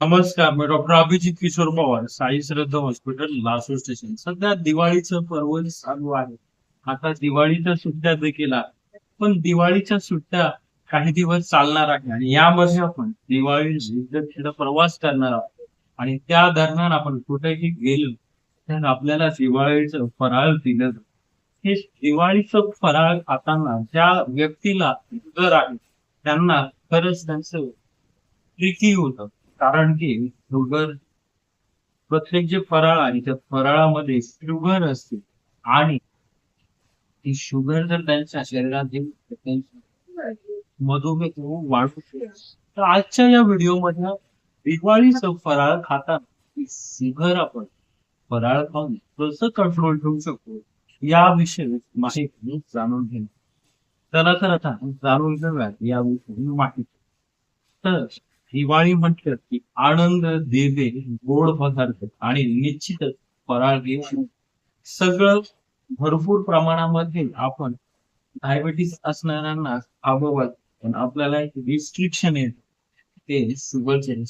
नमस्कार मी doctor Abhijit Kishor Pawar Sai Shraddha hospital Lasur station. सध्या दिवाळीचं पर्व चालू आहे. आता दिवाळीच्या सुट्ट्या देखील आहे पण दिवाळीच्या सुट्ट्या काही दिवस चालणार आहे. आणि यामध्ये आपण दिवाळी जिल्ह्यात प्रवास करणार आहोत. आणि त्या दरम्यान आपण कुठेही गेलो तर आपल्याला दिवाळीचं फराळ दिलं जातं. हे दिवाळीचं फराळ खाताना ज्या व्यक्तीला घर आहे त्यांना खरंच त्यांचं ट्रिकी होतं. कारण की शुगर प्रत्येक जे फराळ आहे त्या फराळामध्ये शुगर असते. आणि ती शुगर जर त्यांच्या शरीरात मधुमेह वाढू तर आजच्या या व्हिडिओमध्ये दिवाळीचं फराळ खाताना शुगर आपण फराळ खाऊन कसं कंट्रोल ठेवू शकतो याविषयी माहिती जाणून घेऊ चला तर आता जाणून घेऊयात याविषयी माहिती. तर दिवाळी म्हटलं की आनंद देवे गोड पदार्थ आणि निश्चितच फराळ सगळं भरपूर प्रमाणामध्ये आपण डायबिटीस असणाऱ्यांना खावं पण आपल्याला एक रिस्ट्रिक्शन आहे ते शुगरचे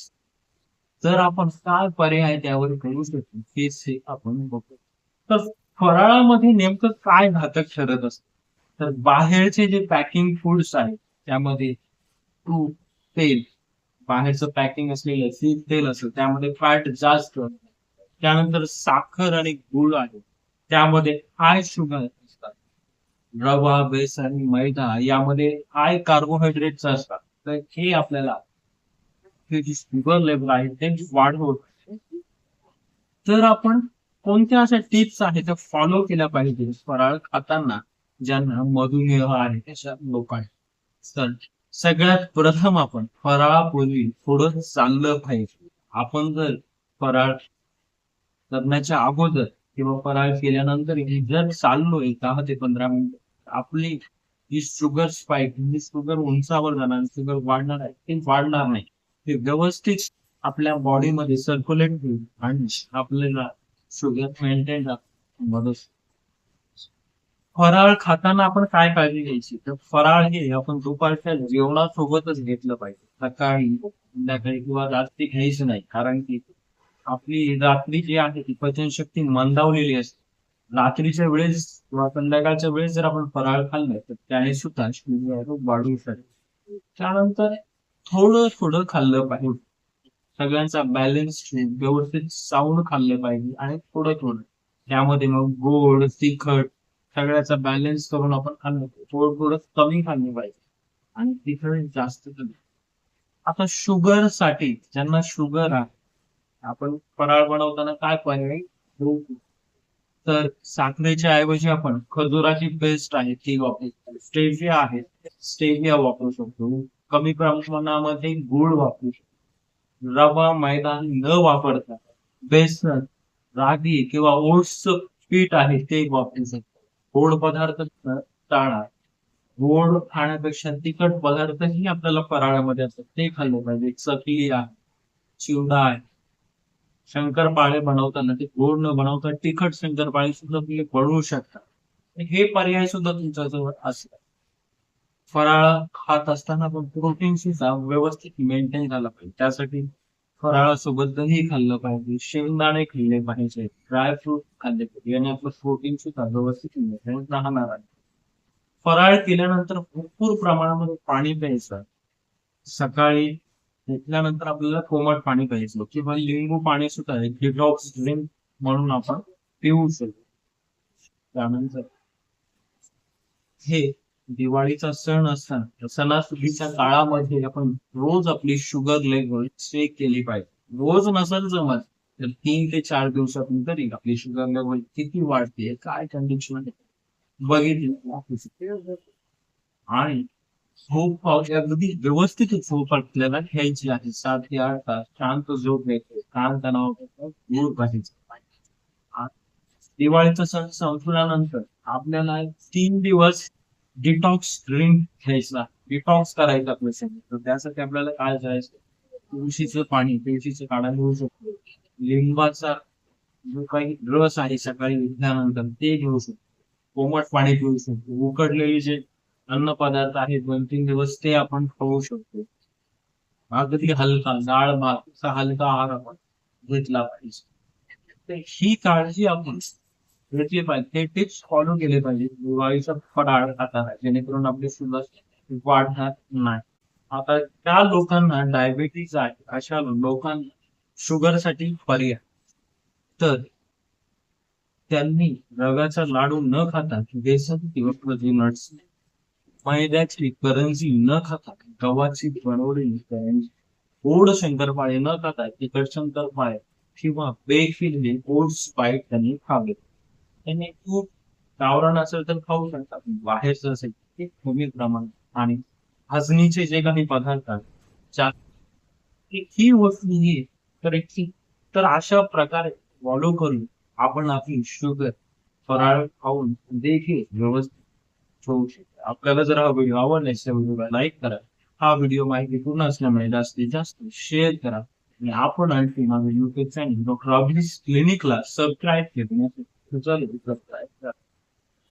तर आपण काय पर्याय त्यावर करू शकतो तेच हे आपण बघू. तर फराळामध्ये नेमकं काय घातक ठरत असतं? तर बाहेरचे जे पॅकिंग फूड्स आहेत त्यामध्ये तूप तेल बाहेरचं पॅकिंग असलेलं सीड तेल असेल त्यामध्ये फॅट जास्त त्यानंतर साखर आणि गुळ आहे. त्यामध्ये हाय शुगर असतात. रवा बेसन मैदा यामध्ये हाय कार्बोहायड्रेट्स असतात. तर हे आपल्याला हे जी शुगर लेवल आहे ते वाढवत तर आपण कोणत्या अशा टिप्स आहेत त्या फॉलो केल्या पाहिजे? फराळ खाताना ज्यांना मधुमेह आहे अशा लोकांना तर सगळ्यात प्रथम आपण फराळापूर्वी थोडं चाललं पाहिजे. आपण जर फराळ करण्याच्या अगोदर किंवा फराळ केल्यानंतर जर चाललोय दहा ते पंधरा मिनिट आपली जी शुगर स्पाइक जी शुगर उंचावर जाणार शुगर वाढणार आहे वाढणार नाही. ते व्यवस्थित आपल्या बॉडीमध्ये सर्क्युलेट होईल आणि आपल्याला शुगर मेंटेन मदत फराळ खाताना आपण काय काळजी घ्यायची? तर फराळ हे आपण दुपारच्या जेवणासोबतच घेतलं पाहिजे. सकाळी संध्याकाळी किंवा रात्री घ्यायचं नाही. कारण की आपली रात्री जी आहे ती पचनशक्ती मंदावलेली असते. रात्रीच्या वेळेस किंवा संध्याकाळच्या वेळेस जर आपण फराळ खाल्लं तर त्याने सुद्धा शुगर वाढू शकते. त्यानंतर थोडं थोडं खाल्लं पाहिजे. सगळ्यांचा बॅलन्स व्यवस्थित साऊंड खाल्लं पाहिजे आणि थोडं थोडं. त्यामध्ये मग गोड तिखट सगळ्याचा बॅलन्स करून आपण खाल्लं थोडं थोडं कमी खाल्ली पाहिजे. आणि तिखट जास्त कमी. आता शुगरसाठी ज्यांना शुगर आहे आपण फराळ बनवताना काय पर्याय तर साखरेच्या ऐवजी आपण खजुराची पेस्ट आहे ती वापरू स्टेविया आहे स्टेविया वापरू शकतो. कमी प्रमाणामध्ये गुळ वापरू शकतो. रवा मैदा न वापरता बेसन रागी किंवा ओट्सचं पीठ आहे ते वापरू शकतो. गोड पदार्थ टाळा गोड खाण्यापेक्षा तिखट पदार्थही आपल्याला फराळामध्ये असतात. ते खाल्ले पाहिजे. चकली आहे चिवडा आहे. शंकरपाळे बनवताना ते गोड न बनवता तिखट शंकरपाळे सुद्धा तुम्ही बनवू शकता. हे पर्याय सुद्धा तुमच्याजवळ असतात. फराळ खात असताना पण प्रोटीन व्यवस्थित मेंटेन झाला पाहिजे. त्यासाठी फराळासोबत दही खाल्लं पाहिजे. शेंगदाणे खाल्ले पाहिजे. ड्रायफ्रूट खाल्ले पाहिजे. आणि आपलं प्रोटीन सुद्धा व्यवस्थित राहणार आहे. फराळ केल्यानंतर भरपूर प्रमाणामध्ये पाणी प्यायचं. सकाळी उठल्यानंतर आपल्याला कोमट पाणी प्यायचं. किंवा लिंबू पाणी सुद्धा एक डिटॉक्स ड्रिंक म्हणून आपण पिऊ शकतो. त्यानंतर हे दिवाळीचा सण असताना सणासुदीच्या काळामध्ये आपण रोज आपली शुगर लेवल चेक केली पाहिजे. रोज नसेल जमत तर तीन ते चार दिवसातून तरी आपली शुगर लेवल किती वाढते काय कंडिशन आहे बघितली आणि झोप अगदी व्यवस्थित झोप आपल्याला घ्यायची आहे. सात ते आठ तास शांत झोप घ्यायची ताण तणाव दूर पाहिजे. दिवाळीचा सण संपल्यानंतर आपल्याला तीन दिवस डिटॉक्स ड्रिंक घ्यायचा. डिटॉक्स करायचा तर त्यासाठी आपल्याला काय करायचं? तुळशीचं पाणी तुळशीचं काढा घेऊ शकतो. लिंबाचा जो काही रस आहे सकाळी उठल्यानंतर ते घेऊ शकतो. कोमट पाणी पिऊ शकतो. उकडलेले जे अन्न पदार्थ आहेत दोन तीन दिवस ते आपण खाऊ शकतो. अगदी हलका डाळ भात असा हलका आहार आपण घेतला पाहिजे. तर ही काळजी आपण भेटले पाहिजे टिप्स फॉलो केले पाहिजे. दिवाळीचा फराळ खाताना जेणेकरून आपली शुगर वाढणार नाही. आता त्या लोकांना डायबेटीज आहे अशा लोकांना शुगरसाठी पर्याय. तर त्यांनी रव्याचा लाडू न खाता बेसन किंवा प्रति नट्स मैद्याची करंजी न खाता गव्हाची बनवलेली करंजी गोड शंकरपाळे न खाता तिखट शंकरपाळे किंवा बेफिल्ले ओट्स स्पाईट त्यांनी खावे. त्याने खूप गावरान असेल तर खाऊ शकता बाहेरचं असेल ते कमी प्रमाणात आणि भाजणीचे जे काही पदार्थ आहेत ही वस्तू ही तर एक तर अशा प्रकारे फॉलो करून आपण आपली शुगर फराळ खाऊन देखील व्यवस्थित ठेवू शकतो. आपल्याला जर हा व्हिडिओ आवडल्यास त्या व्हिडिओला लाईक करा. हा व्हिडिओ माहिती पूर्ण असल्यामुळे जास्तीत जास्त शेअर करा. आणि आपण आणखी माझं युट्यूब चॅनल डॉक्टर अभिजित क्लिनिकला सबस्क्राईब केलं नसेल तर चालेल सबस्क्राईब करा